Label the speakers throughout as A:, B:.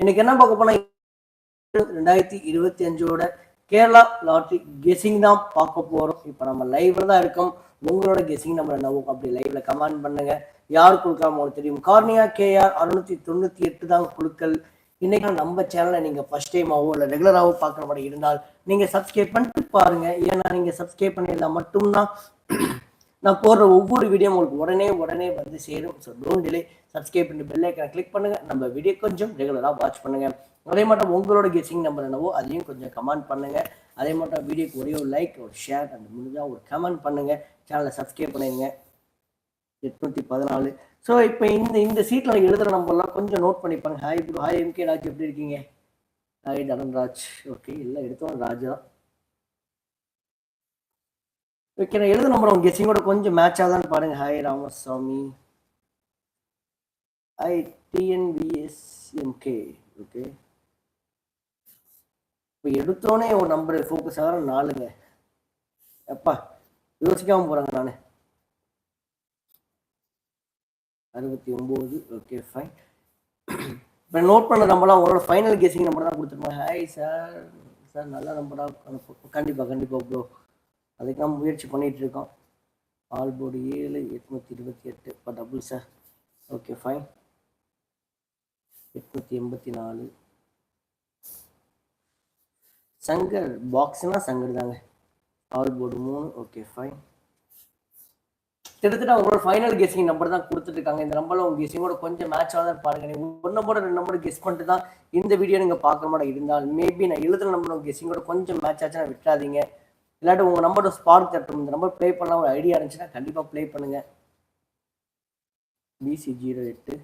A: இன்னைக்கு என்ன பார்க்க போனா ரெண்டாயிரத்தி இருபத்தி அஞ்சோட கேரளா லாட்ரி கெஸிங் தான் பார்க்க போறோம். இப்போ நம்ம லைவ்ல தான் இருக்கோம். உங்களோட கெஸிங் நம்பர் என்னவோ அப்படி லைவ்ல கமெண்ட் பண்ணுங்க. யார் கொடுக்கலாம் உங்களுக்கு தெரியும். கார்னியா கேஆர் அறுநூத்தி தொண்ணூத்தி எட்டு தான் குழுக்கள் இன்னைக்கு நம்ம சேனலை நீங்க ஃபர்ஸ்ட் டைமாவோ இல்லை ரெகுலராகவோ பார்க்குற மாதிரி இருந்தால் நீங்க சப்ஸ்கிரைப் பண்ணிட்டு பாருங்க. ஏன்னா நீங்க சப்ஸ்கிரைப் பண்ணியிருந்தா மட்டும்தான் நான் போடுற ஒவ்வொரு வீடியோ உங்களுக்கு உடனே உடனே வந்து சேரும். ஸோ டோன்ட் டிலே சப்ஸ்கிரைப் பண்ணி பெல் ஐக்கனை கிளிக் பண்ணுங்கள் நம்ம வீடியோ கொஞ்சம் ரெகுலராக வாட்ச் பண்ணுங்கள் அதே மட்டும் உங்களோட கெஸிங் நம்பர் என்னவோ அதையும் கொஞ்சம் கமெண்ட் பண்ணுங்கள் அதே மட்டும் வீடியோக்கு ஒரே ஒரு லைக் ஒரு ஷேர் அண்ட் முடிஞ்சால் ஒரு கமெண்ட் பண்ணுங்கள் சேனலை சப்ஸ்கிரைப் பண்ணிடுங்க. எட்நூற்றி பதினாலு. ஸோ இப்போ இந்த இந்த சீட்டில் எழுதுகிற நம்பர்லாம் கொஞ்சம் நோட் பண்ணிப்பாங்க hi bro hi MK Raj. எப்படி இருக்கீங்க? ஹாய் தனன்ராஜ் ஓகே எல்லாம் எடுத்தோம் ராஜா. தான் ஓகே நான் எழுத நம்பர் உங்க கெஸிங்கோட கொஞ்சம் மேட்ச் ஆகுதான்னு பாருங்க. Hi Ramasamy. I TNVSMK okay இப்போ எடுத்தோடனே ஒரு நம்பர் ஃபோக்கஸ் ஆகிற நாலுங்க எப்பா யோசிக்காம போகிறாங்க நான். அறுபத்தி ஒம்பது ஓகே ஃபைன் இப்போ நோட் பண்ண நம்பர்லாம் உங்களோட ஃபைனல் கெஸிங் நம்பர் தான் கொடுத்துருப்பேன் ஹாய் சார் சார் நல்ல நம்பராக கண்டிப்பாக கண்டிப்பாக ப்ரோ அதுக்கு நம்ம முயற்சி பண்ணிகிட்டு இருக்கோம் ஆல் போர்டு ஏழு எட்நூற்றி இருபத்தி எட்டு. இப்போ டபுள் சார் ஓகே ஃபைன் எட்நூற்றி எண்பத்தி நாலு. சங்கர் பாக்ஸ்னால் சங்கர் தாங்க. ஆல் போர்டு மூணு ஓகே ஃபைன் கிட்டத்தட்ட உங்களோட ஃபைனல் கெஸிங் நம்பர் தான் கொடுத்துட்ருக்காங்க. இந்த நம்பரில் உங்கள் கெஸிங்கோட கொஞ்சம் மேட்ச் ஆகுதான் பாருங்க. நீங்கள் ஒரு நம்பர் ரெண்டு நம்பர் கெஸ் பண்ணிட்டு தான் இந்த வீடியோ நீங்கள் பார்க்குற மாதிரி இருந்தால் மேபி நான் எழுதுகிற நம்பர் உங்கள் கெஸிங்கோட கொஞ்சம் மேட்ச் ஆச்சுன்னா விட்டுறாதீங்க. இல்லாட்டி உங்க நம்பரோட ஸ்பார்க் தட்டும் இந்த நம்பர் ப்ளே பண்ணலாம். ஒரு ஐடியா இருந்துச்சுன்னா கண்டிப்பா ப்ளே பண்ணுங்க. பிசி ஜீரோ எட்டு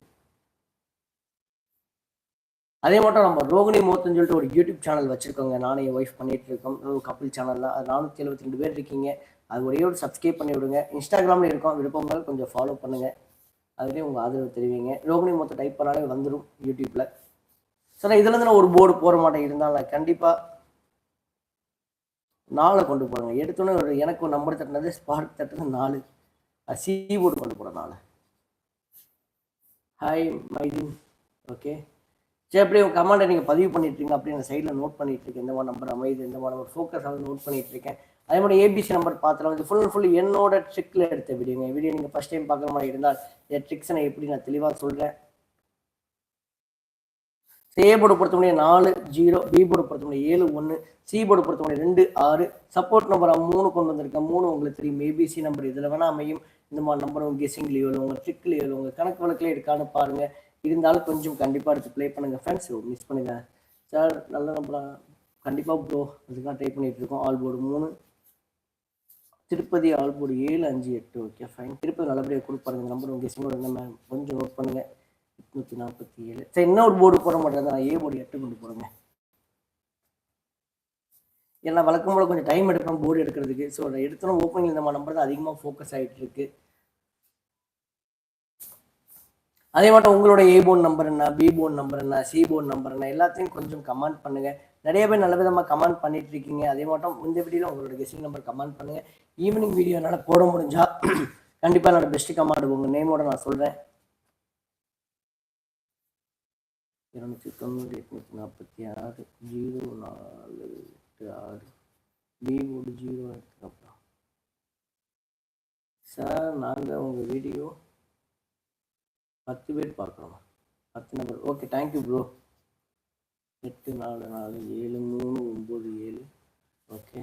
A: அதே மட்டும் நம்ம ரோகிணி மோத்தன்னு சொல்லிட்டு ஒரு யூடியூப் சேனல் வச்சிருக்கோங்க. நானும் என் ஒய்ஃப் பண்ணிட்டு இருக்கோம். ஒரு கப்பிள் சேனல்ல அது நானூற்றி எழுபத்தி ரெண்டு பேர் இருக்கீங்க. அது ஒரே ஒரு சப்ஸ்கிரைப் பண்ணி விடுங்க. இன்ஸ்டாகிராம்ல இருக்கோம். விருப்பங்கள் கொஞ்சம் ஃபாலோ பண்ணுங்க. அதுலேயும் உங்கள் ஆதரவு தெரிவிங்க. ரோகிணி மொத்தம் டைப் பண்ணாலே வந்துடும் யூடியூப்ல. சார் இதுலேருந்து நான் ஒரு போர்டு போட மாட்டேன். இருந்தாலும் கண்டிப்பாக நாளை கொண்டு போகிறாங்க எடுத்தோன்னே ஒரு எனக்கு ஒரு நம்பர் தட்டினது ஸ்பார்க் தட்டினது நாலு. சி போர்டு கொண்டு போகிறேன் நாலு ஹாய் மைதீன் ஓகே சரி அப்படியே உங்கள் கமாண்டை நீங்கள் பதிவு பண்ணிட்டுருங்க. இருக்கீங்க அப்படியே நான் சைடில் நோட் பண்ணிட்டு இருக்கேன் இந்த மாதிரி நம்பர் அமைது இந்த மாதிரி நம்பர் ஃபோக்கஸ் ஆகுது நோட் பண்ணிட்டு இருக்கேன் அதே மாதிரி ஏபிசி நம்பர் பார்த்துலாம் வந்து ஃபுல் அண்ட் ஃபுல் என்னோட ட்ரிக்கில் எடுத்த வீடியோங்க வீடியோ நீங்கள் ஃபஸ்ட் டைம் பார்க்குற மாதிரி இருந்தால் இந்த ட்ரிக்ஸை நான் எப்படி நான் தெளிவாக சொல்கிறேன் ஏ போர்டு பொறுத்த நாலு ஜீரோ பி போர்டு பொறுத்த ஏழு ஒன்று சி போர்டு பொறுத்தவரை ரெண்டு ஆறு. சப்போர்ட் நம்பராக மூணு கொண்டு வந்திருக்கேன். மூணு உங்களுக்கு தெரியும். ஏபிசி நம்பர் இதில் வேணால் அமையும். இந்த மாதிரி நம்பர் உங்கள் கெஸிங்லேயோ இல்லை உங்கள் ட்ரிக்லேயோ இல்லை உங்கள் கணக்கு வழக்கிலே இருக்கான்னு பாருங்கள் இருந்தாலும் கொஞ்சம் கண்டிப்பாக எடுத்து ப்ளே பண்ணுங்கள் ஃப்ரெண்ட்ஸ் மிஸ் பண்ணுங்கள் சார் நல்ல நம்பரா கண்டிப்பாக ப்ரோ அதுக்காக ட்ரை பண்ணிட்டு இருக்கோம். ஆல் போர்டு மூணு. திருப்பதி ஆல் போர்டு ஏழு அஞ்சு எட்டு. ஓகே ஃபைன் திருப்பதி நல்லபடியாக கொடுப்பாருங்க நம்பர் உங்கள் கெஸிங்கோட என்ன கொஞ்சம் நோட் பண்ணுங்கள் எட்நூற்றி நாற்பத்தி ஏழு. சரி இன்னொரு போர்டு போட மாட்டேன். நான் ஏ போர்டு எட்டு கொண்டு போடுங்க. ஏன்னா வழக்கம் போல கொஞ்சம் டைம் எடுப்பேன் போர்டு எடுக்கிறதுக்கு. ஸோ எடுத்தோம் ஓப்பனிங் நம்ம நம்பர் தான் அதிகமாக ஃபோக்கஸ் ஆகிட்டு இருக்கு. அதே மட்டும் உங்களோட ஏ போர்டு நம்பர் என்ன பி போர்டு நம்பர் என்ன சி போர்டு நம்பர் என்ன எல்லாத்தையும் கொஞ்சம் கமெண்ட் பண்ணுங்க. நிறைய பேர் நல்ல விதமாக கமெண்ட் பண்ணிட்டு இருக்கீங்க. அதே மட்டும் இந்த வீடியோவில் உங்களோட கெஸ்டிங் நம்பர் கமெண்ட் பண்ணுங்க. ஈவினிங் வீடியோ என்னால் போட முடிஞ்சா கண்டிப்பாக என்னோட பெஸ்ட் கமெண்ட் உங்கள் நேமோட நான் சொல்கிறேன் இரநூத்தி தொண்ணூறு எட்நூத்தி நாற்பத்தி ஆறு ஜீரோ நாலு எட்டு ஆறு. பிஓடு ஜீரோ எட்டு சார் நாங்கள் உங்கள் வீடியோ பத்து பேர் பார்க்குறோம். பத்து நம்பர் ஓகே தேங்க்யூ ப்ரோ எட்டு நாலு நாலு ஏழு மூணு ஒம்பது ஏழு. ஓகே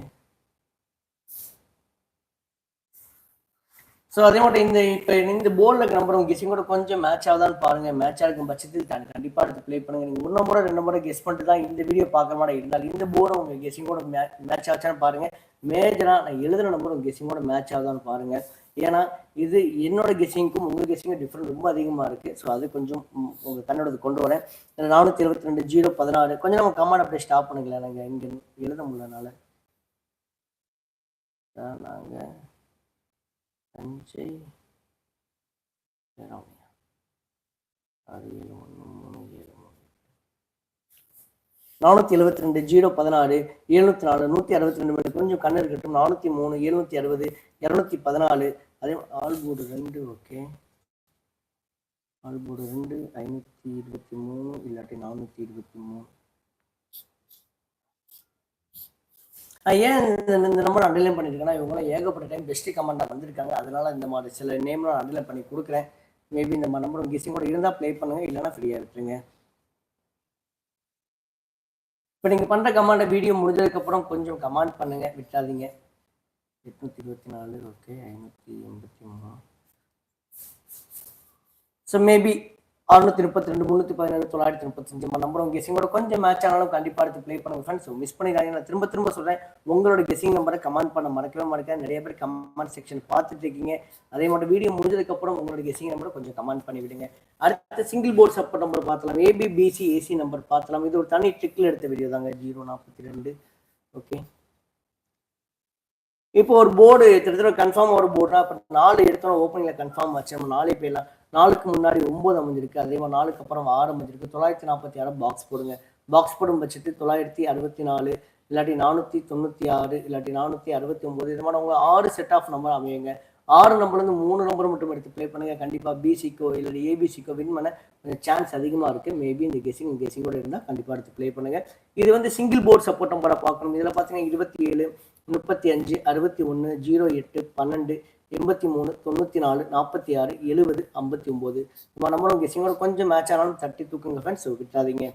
A: ஸோ அதே மட்டும் இந்த இப்போ இந்த போர்டில் இருக்க நம்பர் உங்கள் கெஸிங்கோட கொஞ்சம் மேட்ச் ஆகுதான்னு பாருங்கள் மேட்ச் ஆகும் பட்சத்தில் தான் கண்டிப்பாக எடுத்து ப்ளே பண்ணுங்கள் நீங்கள் ஒரு முறை ரெண்டு முறை கெஸ் பண்ணிட்டு தான் இந்த வீடியோ பார்க்குற மாதிரி இருந்தால் இந்த போர்டை உங்கள் கெஸ்ஸிங் கூட மே மேட்ச் ஆச்சான்னு பாருங்கள் மேஜராக நான் எழுதுன நம்பர் உங்கள் கெஸிங்கோட மேட்ச் ஆகுதான்னு பாருங்கள் ஏன்னா இது என்னோட கெஸ்ஸிங்க்கும் உங்கள் கெஸிங்கும் டிஃப்ரெண்ட் ரொம்ப அதிகமாக இருக்குது ஸோ அது கொஞ்சம் உங்கள் கண்ணோட கொண்டு வரேன். நானூற்றி இருபத்தி ரெண்டு ஜீரோ பதினாறு கொஞ்சம் நம்ம கமெண்ட் அப்படியே ஸ்டாப் பண்ணிக்கலாம். நாங்கள் இங்கே எழுத முடியலனால. நாங்கள் அஞ்சு பேராவணியா ஆறு ஏழு ஒன்று மூணு ஏழு மூணு நானூற்றி எழுபத்தி ரெண்டு ஜீரோ பதினாறு எழுநூத்தி நாலு நூற்றி அறுபத்தி ரெண்டு மணி. கொஞ்சம் கண்ணு இருக்கட்டும். நானூற்றி மூணு எழுநூற்றி அறுபது இரநூத்தி பதினாலு. அதே ஆல்போர்டு ரெண்டு ஓகே ஆல்போர்டு ரெண்டு ஐநூற்றி இருபத்தி மூணு இல்லாட்டி நானூற்றி இருபத்தி மூணு. ஏன் இந்த நம்பர் அண்டர்லைன் பண்ணியிருக்கேன்னா இவங்களாம் ஏகப்பட்ட டைம் பெஸ்ட்டு கமெண்டாக வந்திருக்காங்க. அதனால இந்த மாதிரி சில நேம்லாம் நான் அண்டர்லைன் பண்ணி கொடுக்குறேன். மேபி இந்த நம்பர் கிசிங் கூட இருந்தால் ப்ளே பண்ணுங்க இல்லைன்னா ஃப்ரீயாக விட்டுருங்க இப்போ நீங்கள் பண்ணுற கமாண்டை வீடியோ முடிஞ்சதுக்கப்புறம் கொஞ்சம் கமெண்ட் பண்ணுங்கள் விட்டாதீங்க. எட்நூற்றி இருபத்தி நாலு ஓகே ஐநூற்றி எண்பத்தி மூணு. ஸோ மேபி அறுநூத்தி முப்பத்தி ரெண்டு முந்நூற்றி பதினேழு தொள்ளாயிரத்தி முப்பத்தஞ்சு. நம்பர் உங்கள் கெஸிங்கோட கொஞ்சம் மேட்ச் ஆனாலும் கண்டிப்பாக எடுத்து ப்ளே பண்ணுங்க ஃப்ரெண்ட்ஸ் மிஸ் பண்ணிடாதீங்க. நான் திரும்ப திரும்ப சொல்கிறேன் உங்களோட கெஸிங் நம்பரை கமெண்ட் பண்ண மறக்கவே மறக்காது நிறைய பேர் கமெண்ட் செக்ஷன் பார்த்துட்டு இருக்கீங்க. அதே மாதிரி வீடியோ முடிஞ்சதுக்கப்புறம் உங்களோட கெஸிங் நம்பரை கொஞ்சம் கமெண்ட் பண்ணி விடுங்க. அடுத்த சிங்கிள் போர்ட் சப்போர்ட் நம்பர் பார்த்தலாம். ஏபி பிசி ஏசி நம்பர் பார்த்தலாம். இது ஒரு தனி ட்ரிக்கில் எடுத்த வீடியோ தாங்க. ஜீரோ நாற்பத்தி ரெண்டு. ஓகே இப்போ ஒரு போர்டு கிட்டத்தட்ட கன்ஃபார்ம் ஒரு போர்டுனா இப்போ நாலு எடுத்தோம் ஓப்பனிங்கில் கன்ஃபார்ம் ஆச்சு. நம்ம நாளே போயிடலாம். நாளுக்கு முன்னாடி ஒம்பது அமைஞ்சிருக்கு அதே மாதிரி நாளுக்கு அப்புறம் ஆறு அமைஞ்சிருக்கு. தொள்ளாயிரத்தி நாற்பத்தி ஆறு பாக்ஸ் போடுங்க. பாக்ஸ் போடும் பட்சத்து தொள்ளாயிரத்தி அறுபத்தி நாலு இல்லாட்டி நானூற்றி தொண்ணூற்றி ஆறு இல்லாட்டி நானூற்றி அறுபத்தி ஒம்பது இது மாதிரி உங்க ஆறு செட் ஆஃப் நம்பர் அமையுங்க. ஆறு நம்பர்லேருந்து மூணு நம்பர் மட்டும் எடுத்து ப்ளே பண்ணுங்க. கண்டிப்பாக பிசிக்கோ இல்லாட்டி ஏபிசிக்கோ வின் பண்ண கொஞ்சம் சான்ஸ் அதிகமாக இருக்குது மேபி இந்த கெஸிங் கெஸிங்கோட இருந்தால் கண்டிப்பாக எடுத்து ப்ளே பண்ணுங்க. இது வந்து சிங்கிள் போர்ட் சப்போர்ட் நம்பரை பார்க்கணும். இதில் பார்த்தீங்கன்னா இருபத்தி ஏழு முப்பத்தி அஞ்சு அறுபத்தி ஒன்று ஜீரோ எட்டு பன்னெண்டு எண்பத்தி மூணு தொண்ணூற்றி நாலு நாற்பத்தி ஆறு எழுபது ஐம்பத்தி ஒம்பது. நம்ம உங்கள் கெஸிங்கோட கொஞ்சம் மேட்ச் ஆனாலும் தட்டி தூக்குங்க ஃப்ரெண்ட்ஸ் விட்டாதீங்க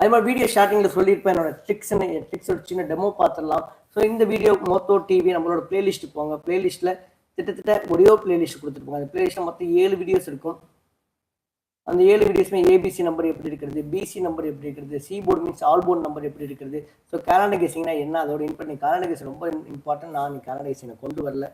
A: அதே மாதிரி வீடியோ ஸ்டார்டிங்கில் சொல்லியிருப்பேன் என்னோட ட்ரிக்ஸ் ட்ரிக்ஸ் சின்ன டெமோ பார்த்துடலாம். ஸோ இந்த வீடியோ மொத்தோ டிவி நம்மளோட பிளேலிஸ்ட் போங்க. பிளேலிஸ்ட்டில் திட்டத்தட்ட ஒரே பிளேலிஸ்ட் கொடுத்துருப்பாங்க அந்த பிளேலிஸ்ட்டில் மொத்தம் ஏழு வீடியோஸ் இருக்கும். அந்த ஏழு வீடியோஸ்மே ஏபிசி நம்பர் எப்படி இருக்கிறது பிசி நம்பர் எப்படி இருக்கிறது C board means all board number எப்படி இருக்கிறது. ஸோ கேலண்டர் கேசிங்னா என்ன? அதோட இம்பார்ட்டன் கேலண்டர் கேஸ் ரொம்ப இம்பார்ட்டன்ட் நான் கேலண்டர் கேசிங்கை கொண்டு வரல.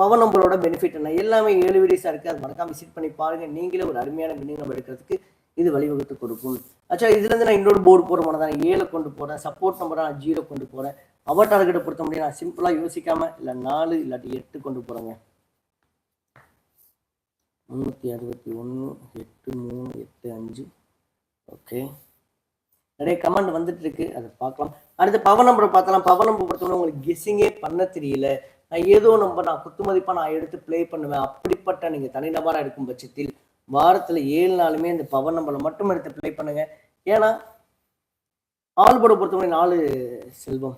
A: பவர் நம்பரோட பெனிஃபிட் என்ன? எல்லாமே ஏழு வீடியோஸாக இருக்குது அது மறக்காம விசிட் பண்ணி பாருங்கள் நீங்களே ஒரு அருமையான வின்னிங் நம்பர் எடுக்கிறதுக்கு இது வழிவகுத்து கொடுக்கும். ஆக்சுவலாக இதுலேருந்து நான் இன்னொரு போர்டு போகிற மாதிரி தான் ஏழை கொண்டு போகிறேன் சப்போர்ட் நம்பரை நான் ஜீரோ கொண்டு போகிறேன் அவர் டார்கெட்டை பொறுத்த முடியும். நான் சிம்பிளாக யோசிக்காமல் இல்லை நாலு இல்லாட்டி எட்டு கொண்டு போகிறேங்க முந்நூற்றி அறுபத்தி ஒன்று எட்டு மூணு எட்டு அஞ்சு. ஓகே. நிறைய கமெண்ட் வந்துட்டு இருக்கு அதை பார்க்கலாம். அடுத்து பவர் நம்பரை பார்த்தலாம். பவர் நம்பர் பொறுத்தவரை உங்களுக்கு கெஸ்ஸிங்கே பண்ண தெரியல. நான் ஏதோ நம்பர் நான் குத்து மதிப்பாக நான் எடுத்து ப்ளே பண்ணுவேன். அப்படிப்பட்ட நீங்கள் தனிநபராக இருக்கும் பட்சத்தில் வாரத்தில் ஏழு நாளுமே இந்த பவர் நம்பரை மட்டும் எடுத்து ப்ளே பண்ணுங்க. ஏன்னா ஆல்போர்டை பொறுத்தவரை நாலு செல்வம்.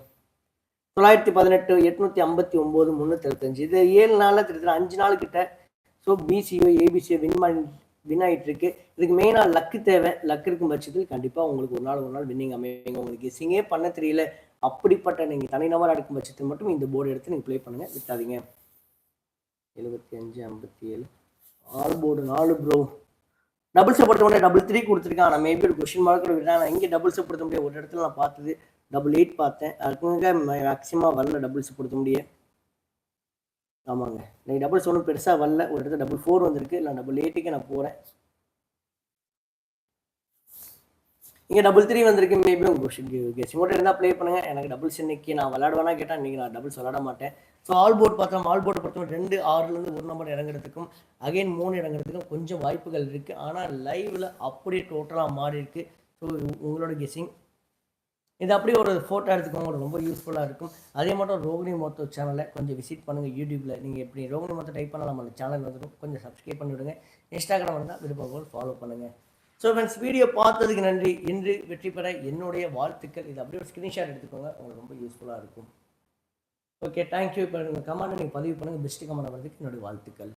A: தொள்ளாயிரத்தி பதினெட்டு எட்நூற்றி ஐம்பத்தி ஒம்பது முந்நூற்றி அறுபத்தஞ்சு. இது ஏழு நாளில் கிட்டத்தட்ட அஞ்சு நாள் கிட்ட ஸோ பிசிஓ ஏபிசிஓ வின் பண்ணி வின் ஆகிட்டு இருக்கு இதுக்கு மெயினாக லக்கு தேவை. லக் இருக்கும் பட்சத்தில் கண்டிப்பாக உங்களுக்கு ஒரு நாள் ஒரு நாள் வின்னிங் அமைவீங்க உங்களுக்கு கெஸ்ஸிங்கே பண்ண தெரியல. அப்படிப்பட்ட நீங்கள் தனிநபராக இருக்கும் பட்சத்தில் மட்டும் இந்த போர்டு எடுத்து நீங்கள் ப்ளே பண்ணுங்கள் விட்டாதீங்க. எழுபத்தி அஞ்சு ஐம்பத்தி ஏழு. ஆல் போர்டு நாலு ப்ரோ டபுள்ஸை பொறுத்த முடியாது டபுள் த்ரீ கொடுத்துருக்கான். ஆனால் மேபி ஒரு கொஷின் மார்க் கூட விட்டேன் நான் இங்கே டபுள்ஸை பொறுத்த முடியாது. ஒரு இடத்துல நான் பார்த்தது டபுள் எயிட் பார்த்தேன். அதுக்கு மேக்ஸிமம் வரல டபுள்ஸ் பொறுத்த முடியாது ஆமாங்க. நீங்கள் டபுள் ஒன்றும் பெருசாக வரல. ஒரு இடத்துல டபுள் ஃபோர் வந்திருக்கு. நான் டபுள் எயிட்டுக்கு நான் போகிறேன் இங்கே டபுள் த்ரீ வந்திருக்கு. மேபி உங்கள் கெஸிங்கோட இருந்தால் ப்ளே பண்ணுங்க. எனக்கு டபுள்ஸ் இன்னைக்கு நான் விளாடுவேனா கேட்டால் இன்றைக்கி நான் டபுள்ஸ் விளாட மாட்டேன். ஸோ ஆல் போர்ட் பார்த்தோம். ஆல் போர்ட் பொறுத்தவரை ரெண்டு ஆறுலேருந்து ஒரு நம்பர் இறங்குறதுக்கும் அகைன் மூணு இறங்குறதுக்கும் கொஞ்சம் வாய்ப்புகள் இருக்குது ஆனால் லைவில் அப்படியே டோட்டலாக மாறி இருக்கு. ஸோ உங்களோட கெஸிங் இது அப்படியே ஒரு ஃபோட்டோ எடுத்துக்கோங்க. உங்களுக்கு ரொம்ப யூஸ்ஃபுல்லாக இருக்கும். அதே மட்டும் ரோகிணி மொத்தம் சேனலை கொஞ்சம் விசிட் பண்ணுங்கள் யூடியூப்பில் நீங்கள் எப்படி ரோகிணி மொத்தம் டைப் பண்ணலாம் நம்ம சேனல் வந்துடும். கொஞ்சம் சப்ஸ்கிரைப் பண்ணி விடுங்க இன்ஸ்டாகிராம் இருந்தால் விருப்பம் ஃபாலோ பண்ணுங்கள் ஸோ ஃப்ரெண்ட்ஸ் வீடியோ பார்த்ததுக்கு நன்றி. இன்று வெற்றி பெற என்னுடைய வாழ்த்துக்கள். இது அப்படியே ஒரு ஸ்க்ரீன்ஷாட் எடுத்துக்கோங்க. உங்களுக்கு ரொம்ப யூஸ்ஃபுல்லாக இருக்கும். ஓகே தேங்க்யூ இப்போ உங்கள் கமெண்ட் நீங்கள் பதிவு பண்ணுங்கள் பெஸ்ட்டு கமெண்ட் வரதுக்கு என்னுடைய வாழ்த்துக்கள்.